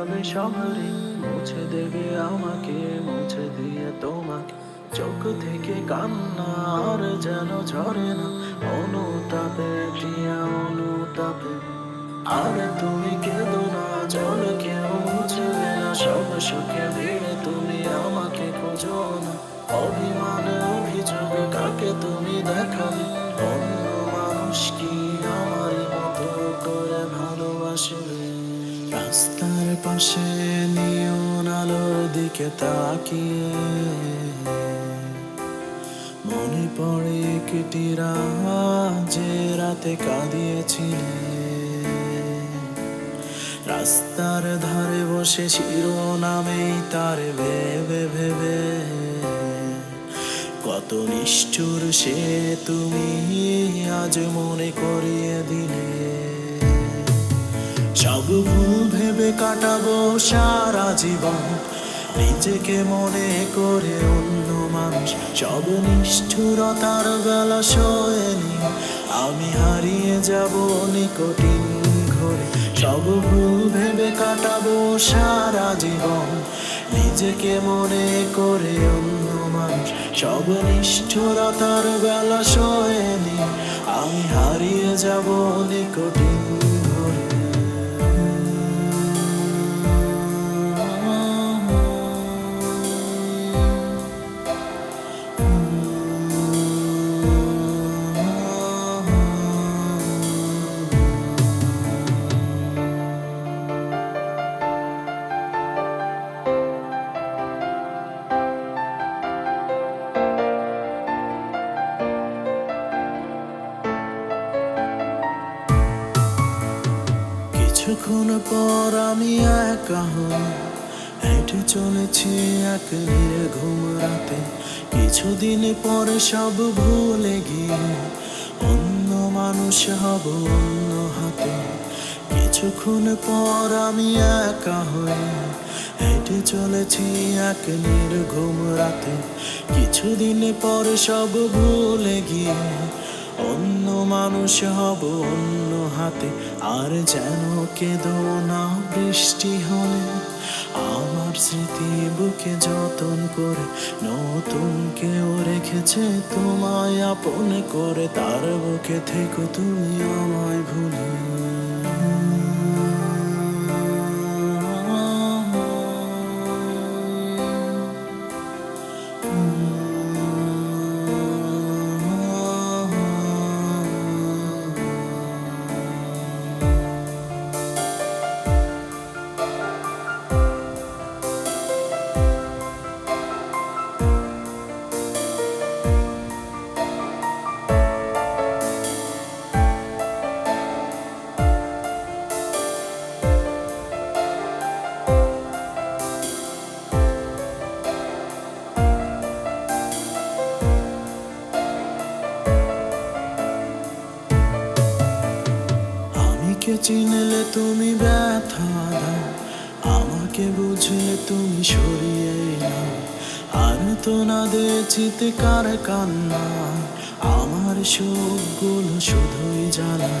যাবে শহরে মুছে দেবে আমাকে, মুছে দিয়ে তোমাকে। চোখ থেকে কান্না আর যেন ঝরে না, অনুতাপে প্রিয়া অনুতাপে। আর তুমি কেঁদো না, জল কেউ মুছবে না, সব সুখে ভিড়ে তুমি আমাকে খোঁজো না। অভিমানে, অভিযোগ, কাকে তুমি দেখাবে অন্য মানুষ কি রাস্তার পাশে নিয়ন আলোর দিকে তাকিয়ে। মনে পড়ে কেটি যে রাতে কাঁদিয়েছিলে। রাস্তার ধারে বসে শিরোনামেই তার ভেবে ভেবে। কত নিষ্ঠুর সে তুমি আজ মনে করিয়ে দিলে। সব ভুল ভেবে কাটাবো সারা জীবন। নিজেকে মনে করে অন্য মানুষ, সব নিষ্ঠুরতার বেলা শোয়নি আমি হারিয়ে যাব নিকটিন ঘরে, সব ভুল ভেবে কাটাবো সারা জীবন। নিজেকে মনে করে অন্য মানুষ, সব নিষ্ঠুরতার বেলা শোয়নি আমি হারিয়ে যাব নিকটিন কিছুক্ষণ পর আমি একা হই হেঁটে চলেছি এক নিরে ঘুম রাতে। কিছুদিন পরে সব ভুলে গিয়ে অন্য মানুষ হব অন্য হাতে। কিছুক্ষণ পর আমি একা হই হেঁটে চলেছি এক নির্ঘুম রাতে। কিছুদিন পর সব ভুলে গিয়ে অন্য মানুষ হব, অন্য হাতে। আর যেন কেঁদো না বৃষ্টি হলে। আমার স্মৃতি বুকে যতন করে, নতুন কেউ রেখেছে তোমায় আপন করে। তার বুকে থেকে তুমি আমায় ভুলে। আমি কে চিনলে তুমি ব্যথা দাও। আমাকে বুঝলে তুমি সরিয়ে নাও। আর তো না দে চিৎকার কান্না। আমার সুখগুলো শুধুই জানা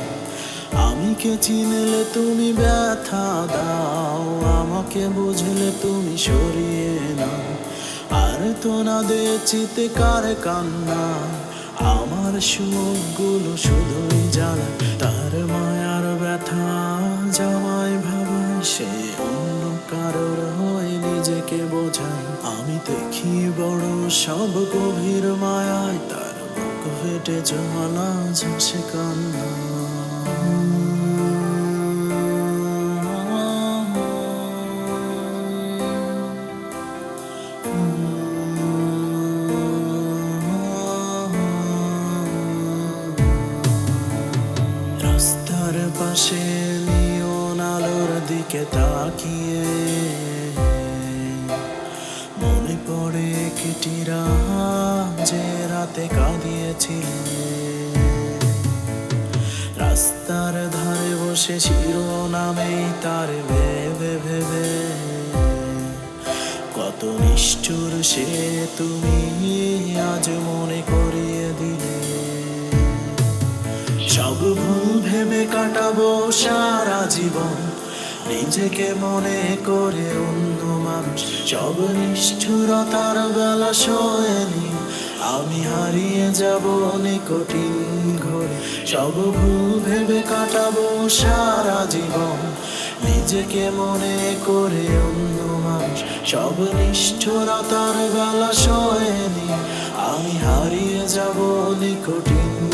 আমি কে চিনলে তুমি ব্যথা দাও। আমাকে বুঝলে তুমি সরিয়ে নাও। আর তো না দে চিৎকার কান্না। সুখগুলো শুধুই জ্বালা। তার মায়ার ব্যথা জামাই ভাবায়, সে অন্য কারোর হয়ে নিজেকে বোঝায়। আমি দেখি বড় সব গভীর মায়ায়, তার বুক ফেটে জমালা ঝাঁসে কান্না রাস্তার পাশে নিয়ন আলোর দিকে তাকিয়ে। মনে পড়ে কেটিরা যে রাতে কাঁদিয়েছিলে রাস্তার ধারে বসে শিরোনামেই তার ভেবে ভেবে। কত নিষ্ঠুর সে তুমি। জীবন, নিজেকে মনে করে অন্য মানুষ। সব নিষ্ঠুরতার বেলা শোয়নি আমি হারিয়ে যাব নিকটিন ঘরে। সব ভুল ভেবে কাটাবো সারা জীবন, নিজেকে মনে করে অন্য মানুষ। সব নিষ্ঠুরতার বেলা শোয়নি আমি হারিয়ে যাব নিকটিন